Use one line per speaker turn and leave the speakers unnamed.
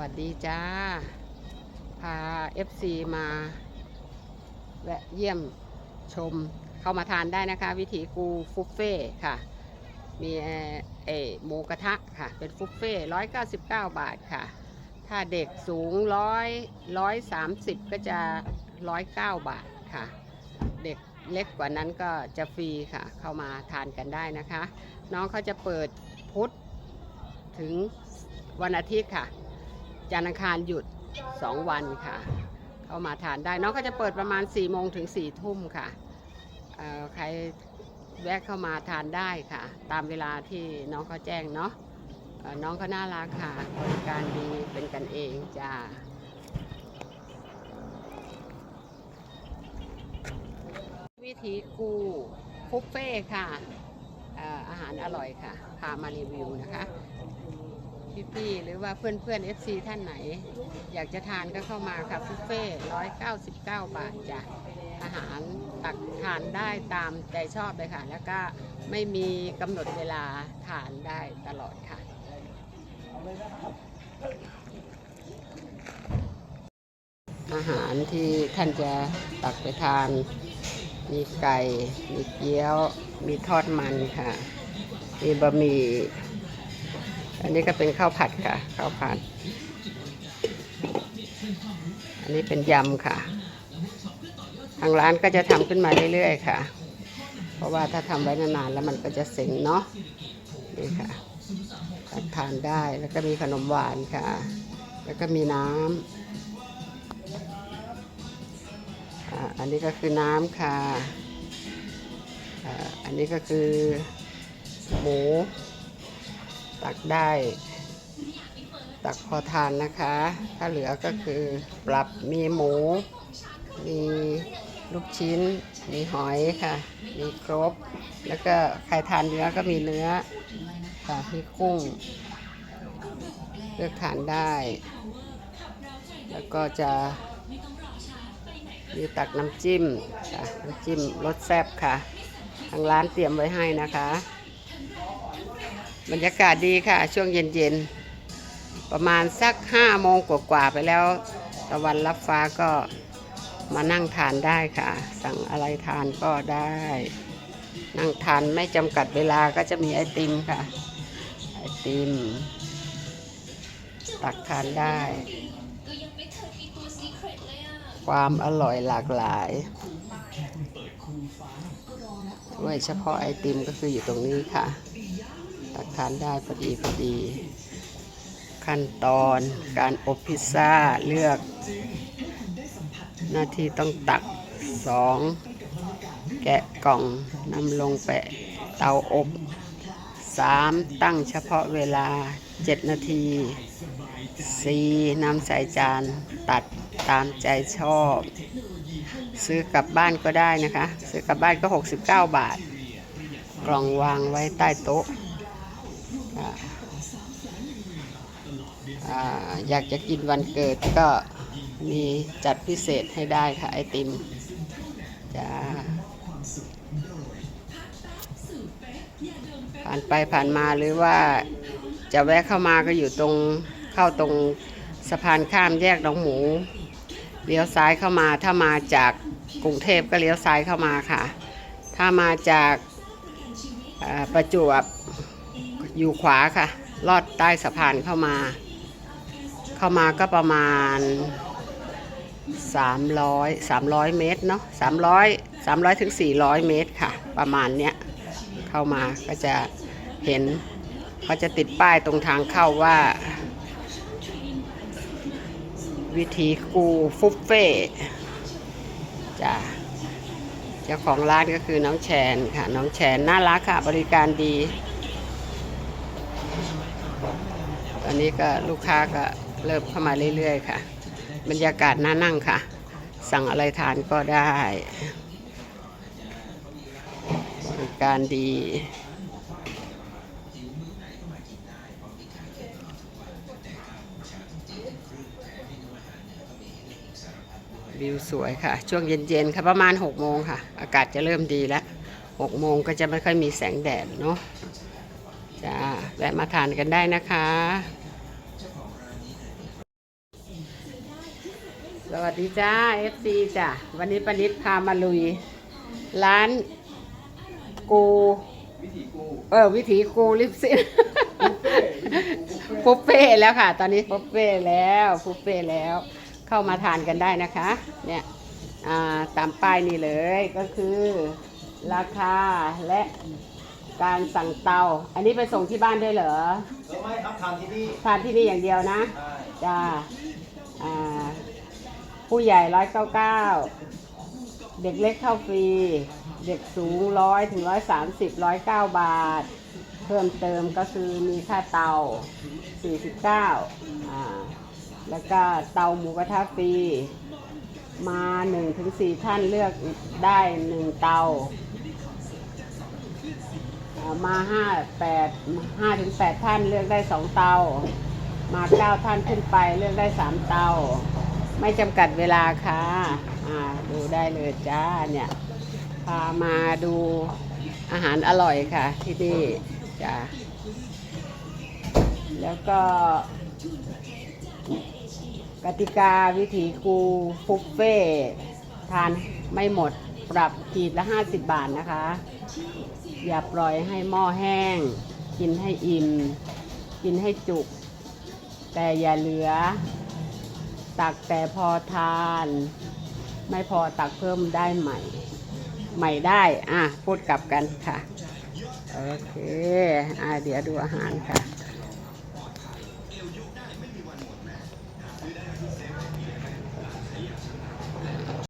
วัสดีจ้า พา FC มาแวะเยี่ยมชมเข้ามาทานได้นะคะ วิถีกูฟุฟเฟ่ค่ะ มีเอหมูกระทะค่ะ เป็นฟุฟเฟ่ร้อยเก้าสิบเก้าบาทค่ะ ถ้าเด็กสูงร้อยร้อยสามสิบก็จะร้อยเก้าบาทค่ะ เด็กเล็กกว่านั้นก็จะฟรีค่ะ เข้ามาทานกันได้นะคะ น้องเขาจะเปิดพุธถึงวันอาทิตย์ค่ะ จันทร์อังคารหยุด 2 วันค่ะ เข้ามาทานได้น้องก็จะเปิดประมาณ4โมงถึง4ทุ่มค่ะใครแวะเข้ามาทานได้ค่ะ ตามเวลาที่น้องเขาแจ้งเนาะน้องเขาน่ารักค่ะบริการดีเป็นกันเองจ้าวิถีกูบุฟเฟ่ค่ะอาหารอร่อยค่ะ พามารีวิวนะคะ พี่ๆ หรือว่าเพื่อนๆ FC ท่านไหน อยากจะทานก็เข้ามาค่ะบุฟเฟ่ร้อยเก้าสิบเก้าบาทจ้ะอาหารตักทานได้ตามใจชอบเลยค่ะ แล้วก็ไม่มีกำหนดเวลาทานได้ตลอดค่ะอาหารที่ท่านจะตักไปทาน มีไก่ มีเกี๊ยว มีทอดมันค่ะ มีบะหมี่ อันนี้ก็เป็นข้าวผัดค่ะ ข้าวผัด อันนี้เป็นยำค่ะ ทางร้านก็จะทำขึ้นมาเรื่อยๆค่ะ เพราะว่าถ้าทำไว้นานๆแล้วมันก็จะเส็งเนาะ นี่ค่ะทานได้ แล้วก็มีขนมหวานค่ะ แล้วก็มีน้ำอ่าอันนี้ก็คือน้ำค่ะอ่าอันนี้ก็คือหมู ตักได้ ตักพอทานนะคะ ถ้าเหลือก็คือปรับมีหมู มีลูกชิ้น มีหอยค่ะ มีครบ แล้วก็ใครทานเนื้อก็มีเนื้อค่ะมีกุ้ง เลือกทานได้ แล้วก็จะมีตักน้ำจิ้มค่ะน้ำจิ้มรสแซ่บค่ะ ทางร้านเตรียมไว้ให้นะคะ บรรยากาศดีค่ะ ช่วงเย็นๆ ประมาณสักห้าโมงกว่าๆไปแล้ว ตะวันรับฟ้าก็มานั่งทานได้ค่ะ สั่งอะไรทานก็ได้ นั่งทานไม่จำกัดเวลาก็จะมีไอติมค่ะ ไอติม ตักทานได้ ความอร่อยหลากหลายด้วยเฉพาะไอติมก็คืออยู่ตรงนี้ค่ะ ตักทานได้พอดีพอดี ขั้นตอนการอบพิซซ่าเลือก หน้าที่ต้องตักสองแกะกล่องนำลงไปะเตาอบสามตั้งเฉพาะเวลา 7 นาทีสี่นำใส่จานตัดตามใจชอบ ซื้อกลับบ้านก็ได้นะคะ ซื้อกลับบ้านก็ 69 บาท กล่องวางไว้ใต้โต๊ะ อยากจะกินวันเกิดก็มีจัดพิเศษให้ได้ค่ะ ไอติมจ้าผ่านไปผ่านมาหรือว่าจะแวะเข้ามาก็อยู่ตรงเข้าตรงสะพานข้ามแยกหนองหมูเลี้ยวซ้ายเข้ามาถ้ามาจากกรุงเทพก็เลี้ยวซ้ายเข้ามาค่ะ ถ้ามาจากประจวบ อยู่ขวาค่ะ ลอดใต้สะพานเข้ามา เข้ามาก็ประมาณ 300 300 เมตรเนาะ300 300ถึง400 เมตรค่ะ ประมาณเนี้ย เข้ามาก็จะเห็นเขาจะติดป้ายตรงทางเข้าว่า วิธีกูฟุฟเฟ่จ้ะเจ้าของร้านก็คือน้องแชนค่ะ น้องแชนน่ารักค่ะ บริการดี ตอนนี้ก็ลูกค้าก็เริ่มเข้ามาเรื่อยๆค่ะ บรรยากาศน่านั่งค่ะ สั่งอะไรทานก็ได้บริการดีวิวสวยค่ะ ช่วงเย็นๆค่ะประมาณ 6 โมงค่ะ อากาศจะเริ่มดีแล้ว 6 โมงก็จะไม่ค่อยมีแสงแดดเนาะ จ้าแวะมาทานกันได้นะคะ สวัสดีจ้า FC จ้ะ วันนี้ปนิดพามาลุย ร้านกูเออ วิถีกูลิปซินปุฟเฟ่แล้วค่ะ ตอนนี้ปุฟเฟ่แล้วปุฟเฟ่แล้ว เข้ามาทานกันได้นะคะ เนี่ยตามป้ายนี่เลยก็คือ ราคาและ การสั่งเตา อันนี้ไปส่งที่บ้านด้วยเหรอ
แล้วไม่ครับทานที่นี่
ทานที่นี่อย่างเดียวนะ
ใช่
จ้าอ่า ผู้ใหญ่ร้อยเก้าเก้า เด็กเล็กเข้าฟรี เด็กสูงร้อยถึงร้อยสามสิบร้อยเก้าบาท เพิ่มเติมก็คือมีค่าเตาสี่สิบเก้าอ่า แล้วก็เตาหมูกระทะฟรี มาหนึ่งถึงสี่ท่านเลือกได้หนึ่งเตา อ่ามาห้าแปดห้าถึงแปดท่านเลือกได้สองเตา มาเก้าท่านขึ้นไปเลือกได้สามเตา ไม่จำกัดเวลาค่ะอ่าดูได้เลยจ้าเนี่ยพามาดูอาหารอร่อยค่ะ ที่นี่จ้าแล้วก็กติกาวิถีกูฟุฟเฟ่ทานไม่หมดปรับขีดละ 50 บาทนะคะ อย่าปล่อยให้หม้อแห้ง กินให้อิ่ม กินให้จุก แต่อย่าเหลือ ตักแต่พอทาน ไม่พอตักเพิ่มได้ใหม่ ใหม่ได้ อะ พูดกลับกันค่ะ โอเค อะเดี๋ยวดูอาหารค่ะ